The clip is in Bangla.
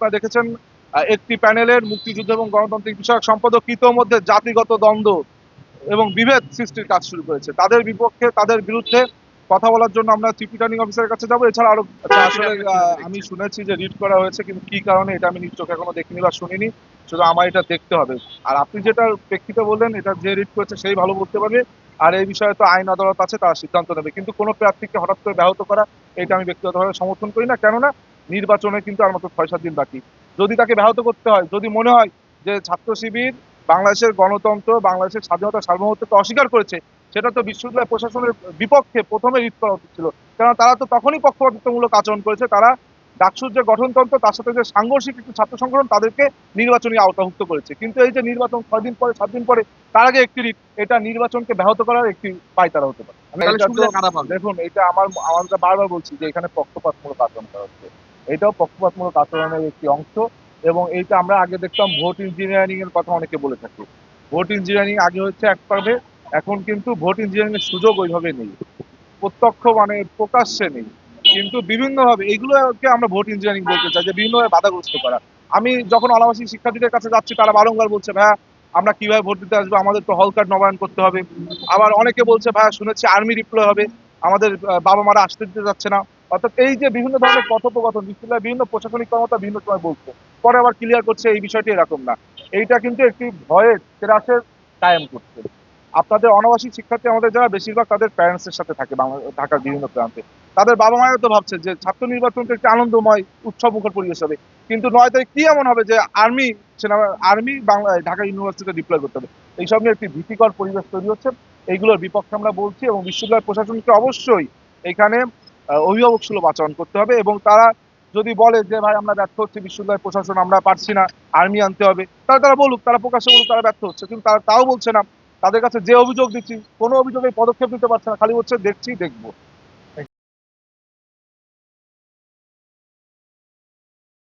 আপনারা দেখেছেন একটি প্যানেলের মুক্তিযুদ্ধ এবং গণতান্ত্রিক বিষয়ক সম্পাদক মধ্যে জাতিগত দ্বন্দ্ব এবং বিভেদ সৃষ্টির কাজ শুরু করেছে। তাদের বিপক্ষে তাদের বিরুদ্ধে কথা বলার জন্য আমরা চিফ রিটার্নিং অফিসারের কাছে যাব। এছাড়া আরও আচ্ছা, আসলে আমি শুনেছি যে রিড করা হয়েছে কিন্তু কি কারণে এটা আমি নিজ চোখে এখনও দেখিনি বা শুনিনি। শুধু আমার এটা দেখতে হবে। আর আপনি যেটা প্রেক্ষিতে বললেন এটা যে রিড করেছে সেই ভালো বলতে পারবে। আর এই বিষয়ে তো আইন আদালত আছে তারা সিদ্ধান্ত নেবে। কিন্তু কোনো প্রার্থীকে হঠাৎ করে ব্যাহত করা এটা আমি ব্যক্তিগতভাবে সমর্থন করি না। কেননা নির্বাচনে কিন্তু আর মাত্র ছয় সাত দিন বাকি। যদি তাকে ব্যাহত করতে হয় যদি মনে হয় যে ছাত্র শিবির বাংলাদেশের গণতন্ত্র বাংলাদেশের স্বাধীনতা সার্বভৌমত্বকে অস্বীকার করেছে সেটা তো বিশ্ববিদ্যালয় প্রশাসনের বিপক্ষে প্রথমে রিট করা উচিত ছিল কারণ তারা তো তখনই পক্ষপাতিত্বমূলক আচরণ করেছে তারা ডাকসুর যে গঠনতন্ত্র তার সাথে যে সাংঘর্ষিক একটি ছাত্র সংগঠন তাদেরকে নির্বাচনী আওতাভুক্ত করেছে। কিন্তু এই যে নির্বাচন ছয় দিন পরে সাত দিন পরে তার আগে একটি রিট এটা নির্বাচনকে ব্যাহত করার একটি পায় তারা হতে পারে। দেখুন এটা আমার আমরা বারবার বলছি যে এখানে পক্ষপাতমূলক আচরণ করা হচ্ছে। এটাও পক্ষপাতমূলক আচরণের একটি অংশ এবং এইটা আমরা আগে দেখতাম ভোট ইঞ্জিনিয়ারিং এর কথা অনেকে বলে থাকি। ভোট ইঞ্জিনিয়ারিং আগে হচ্ছে এক একভাবে এখন কিন্তু ভোট ইঞ্জিনিয়ারিং এর সুযোগ ওইভাবে নেই। প্রত্যক্ষ মানে প্রকাশ্যে নেই। কিন্তু বিভিন্নভাবে এইগুলোকে আমরা ভোট ইঞ্জিনিয়ারিং বলতে চাই যে বিভিন্নভাবে বাধাগ্রস্ত করা। আমি যখন অনাবাসিক শিক্ষার্থীদের কাছে যাচ্ছি, তারা বারংবার বলছে, ভাইয়া, আমরা কীভাবে ভোট দিতে আসব? আমাদের তো হল কার্ড নবায়ন করতে হবে। আবার অনেকে বলছে, ভাইয়া, শুনেছি আর্মি ডিপ্লয় হবে। আমাদের বাবা মারা আসতে দিতে যাচ্ছে না। অর্থাৎ এই যে বিভিন্ন ধরনের কথোপকথন, বিশ্ববিদ্যালয়ের বিভিন্ন প্রশাসনিক কর্মতা বিভিন্ন সময় বলছে, পরে আবার ক্লিয়ার করছে এই বিষয়টি এরকম না। এইটা কিন্তু একটি ভয়ের ত্রাসের কায়েম করছে। আপনাদের অনাবাসিক শিক্ষার্থী আমাদের যারা বেশিরভাগ তাদের প্যারেন্টসের সাথে থাকে ঢাকার বিভিন্ন প্রান্তে। তাদের বাবা মায়ের তো ভাবছে যে ছাত্র নির্বাচন তো একটি আনন্দময়, উৎসব মুখর পরিবেশ হবে। কিন্তু নয় তারিখ কি এমন হবে যে আর্মি সেনা আর্মি বাংলা, ঢাকা ইউনিভার্সিটিতে ডিপ্লয় করতে হবে? এইসব নিয়ে একটি ভীতিকর পরিবেশ তৈরি হচ্ছে। এইগুলোর বিপক্ষে আমরা বলছি এবং বিশ্ববিদ্যালয় প্রশাসনকে অবশ্যই এখানে অভিভাবক সুলভ আচরণ করতে হবে এবং তারা যদি বলে যে, ভাই, আমরা ব্যর্থ হচ্ছি, বিশ্ববিদ্যালয় প্রশাসন, আমরা পারছি না, আর্মি আনতে হবে, তাহলে তারা বলুক, তারা প্রকাশ্যে বলুক তারা ব্যর্থ হচ্ছে। কিন্তু তারা তাও বলছে না, তাদের কাছে যে অভিযোগ দিচ্ছি, কোনো অভিযোগে পদক্ষেপ নিতে পারছে না, খালি হচ্ছে দেখছি, দেখব।